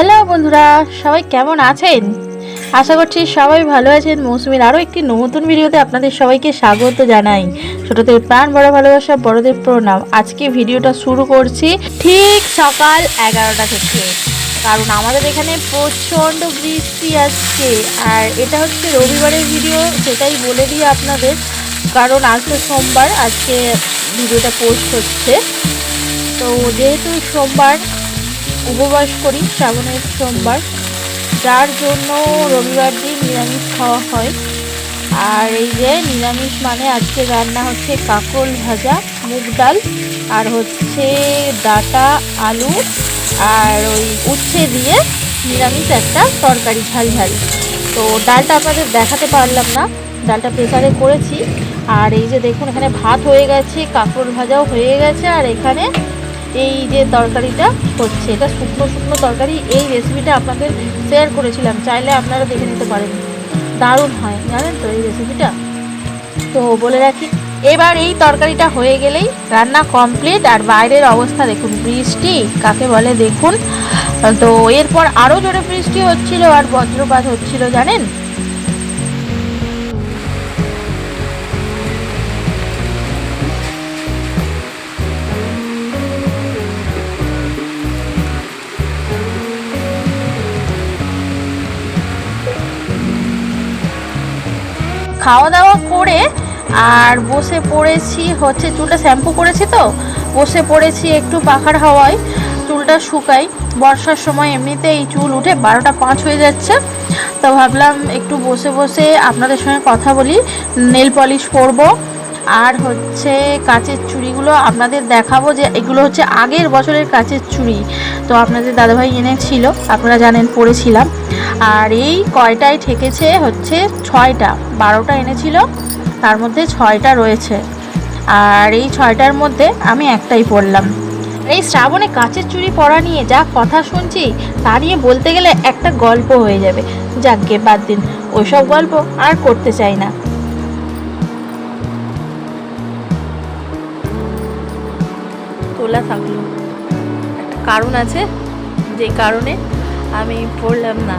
Hello বন্ধুরা, সবাই কেমন আছেন? আশা করছি সবাই ভালো আছেন। মৌসুমীর আরও একটি নতুন ভিডিওতে আপনাদের সবাইকে স্বাগত জানাই। ছোটদের প্রাণ, বড় ভালোবাসা, বড়দের প্রণাম। আজকে ভিডিওটা শুরু করছি ঠিক সকাল এগারোটা থেকে। কারণ আমাদের এখানে প্রচণ্ড বৃষ্টি আসছে। আর এটা হচ্ছে রবিবারের ভিডিও, সেটাই বলে দিই আপনাদের। কারণ আজকে সোমবার, আজকে ভিডিওটা পোস্ট হচ্ছে। তো যেহেতু সোমবার উপবাস করি শ্রাবণের সোমবার। যার জন্য রবিবার দিন নিরামিষ খাওয়া হয়। আর এই যে নিরামিষ মানে আজকে রান্না হচ্ছে কাকল ভাজা, মুগ ডাল, আর হচ্ছে ডাটা, আলু, আর ওই উচ্ছে দিয়ে নিরামিষ একটা তরকারি ঝাল ঝাল। তো ডালটা আপনাদের দেখাতে পারলাম না, ডালটা প্রেসারে করেছি। আর এই যে দেখুন এখানে ভাত হয়ে গেছে কাঁকরোল ভাজাও হয়ে গেছে, আর এখানে এই যে তরকারিটা হচ্ছে, এটা শুকনো শুকনো তরকারি, এই রেসিপিটা আপনাদের শেয়ার করেছিলাম, চাইলে আপনারা দেখে নিতে পারেন। দারুণ হয়, জানেন তো এই রেসিপিটা তো বলে রাখি, এবার এই তরকারিটা হয়ে গেলেই রান্না কমপ্লিট আর বাইরের অবস্থা দেখুন, বৃষ্টি, কাকে বলে দেখুন। তো এরপর আরও জোরে বৃষ্টি হচ্ছিল, আর বজ্রপাত হচ্ছিল, জানেন? খাওয়া দাওয়া করে আর বসে পড়েছি, হচ্ছে চুলটা শ্যাম্পু করেছি তো, বসে পড়েছি একটু পাখার হাওয়ায়, চুলটা শুকাই। বর্ষার সময় এমনিতে এই চুল উঠে বারোটা পাঁচ হয়ে যাচ্ছে। তো ভাবলাম একটু বসে বসে আপনাদের সঙ্গে কথা বলি, নেল পলিশ করব আর হচ্ছে কাচের চুড়িগুলো আপনাদের দেখাবো যে এগুলো হচ্ছে আগের বছরের কাচের চুড়ি। তো আপনাদের দাদাভাই এনেছিল, আপনারা জানেন পড়েছিলাম আর এই কয়টায় ঠেকেছে হচ্ছে ছয়টা, বারোটা এনেছিল, তার মধ্যে ছয়টা রয়েছে। আর এই ছয়টার মধ্যে আমি একটাই পড়লাম। এই শ্রাবণে কাচের চুড়ি পরা নিয়ে যা কথা শুনছি, তা নিয়ে বলতে গেলে একটা গল্প হয়ে যাবে। যাকগে, বাদ দিন, ওইসব গল্প আর করতে চাই না। তোলা থাকল। একটা কারণ আছে, যে কারণে আমি পড়লাম না।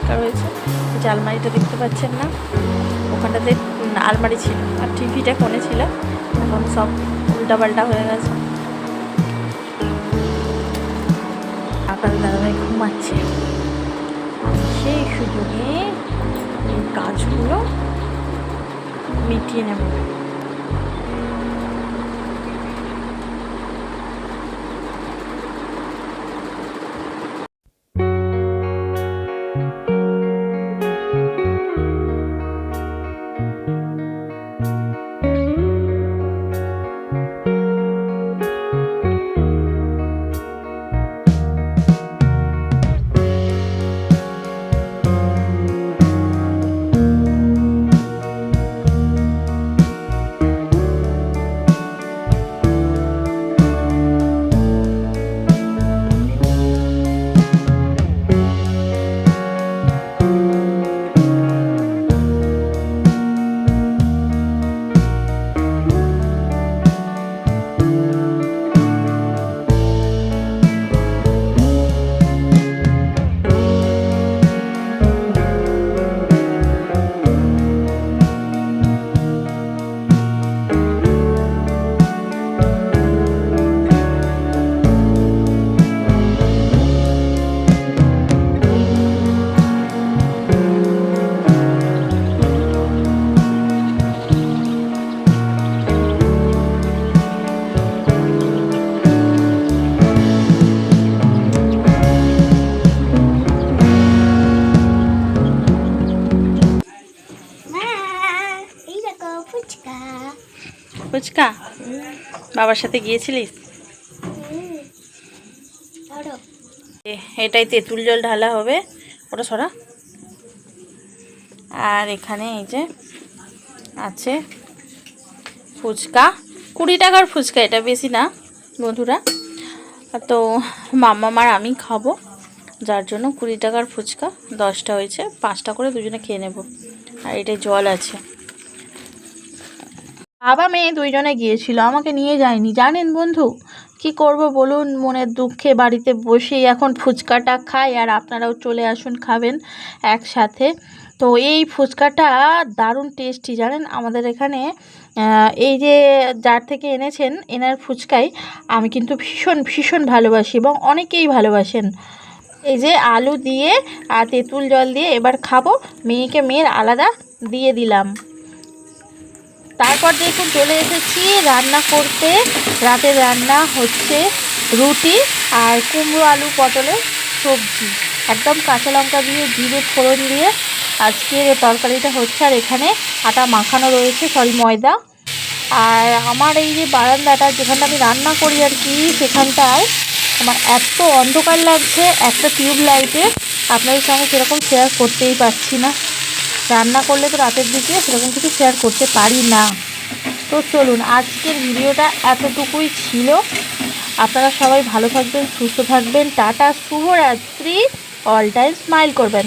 পরিষ্কার হয়েছে। যে আলমারিটা দেখতে পাচ্ছেন না, ওখানটাতে আলমারি ছিল আর টিভিটা কোণে ছিল। এখন সব উল্টাপাল্টা হয়ে গেছে। আপনাদের দাদাভাই ঘুমাচ্ছে। সেই সুযোগে কাজগুলো মিটিয়ে নেব। বাবার সাথে গিয়েছিলিস? এটাই তেঁতুল জল ঢালা হবে। ওটা সরা। আর এখানে এই যে আছে ফুচকা। কুড়ি টাকার ফুচকা এটা বেশি না বন্ধুরা। তো মাম্মা মার আমি খাব যার জন্য কুড়ি টাকার ফুচকা দশটা হয়েছে পাঁচটা করে দুজনে খেয়ে নেব। আর এটা জল আছে। বাবা মেয়ে দুইজনে গিয়েছিল, আমাকে নিয়ে যায়নি, জানেন বন্ধু? কি করব বলুন, মনের দুঃখে বাড়িতে বসেই এখন ফুচকাটা খাই আর আপনারাও চলে আসুন, খাবেন একসাথে। তো এই ফুচকাটা দারুণ টেস্টি জানেন? আমাদের এখানে এই যে যার থেকে এনেছেন, এনার ফুচকাই আমি কিন্তু ভীষণ ভীষণ ভালোবাসি এবং অনেকেই ভালোবাসেন। এই যে আলু দিয়ে আর তেঁতুল জল দিয়ে এবার খাব, মেয়েকে মেয়ের আলাদা দিয়ে দিলাম। তারপর দেখুন চলে এসেছি রান্না করতে। রাতের রান্না হচ্ছে রুটি আর কুমড়ো আলু পটলের সবজি। একদম কাঁচা লঙ্কা দিয়ে জিরে ফোড়ন দিয়ে আজকের তরকারিটা হচ্ছে। আর এখানে আটা মাখানো রয়েছে, সরি, ময়দা। আর আমার এই যে বারান্দাটা, যেখানটা আমি রান্না করি আর কি, সেখানটায় আমার এত অন্ধকার লাগছে, একটা টিউব লাইটে আপনাদের সঙ্গে সেরকম শেয়ার করতেই পারছি না। রান্না করলে তো রাতের দিকে সেরকম কিছু শেয়ার করতে পারি না। তো চলুন, আজকের ভিডিওটা এতটুকুই ছিল। আপনারা সবাই ভালো থাকবেন, সুস্থ থাকবেন। টাটা, শুভরাত্রি। অল টাইম স্মাইল করবেন।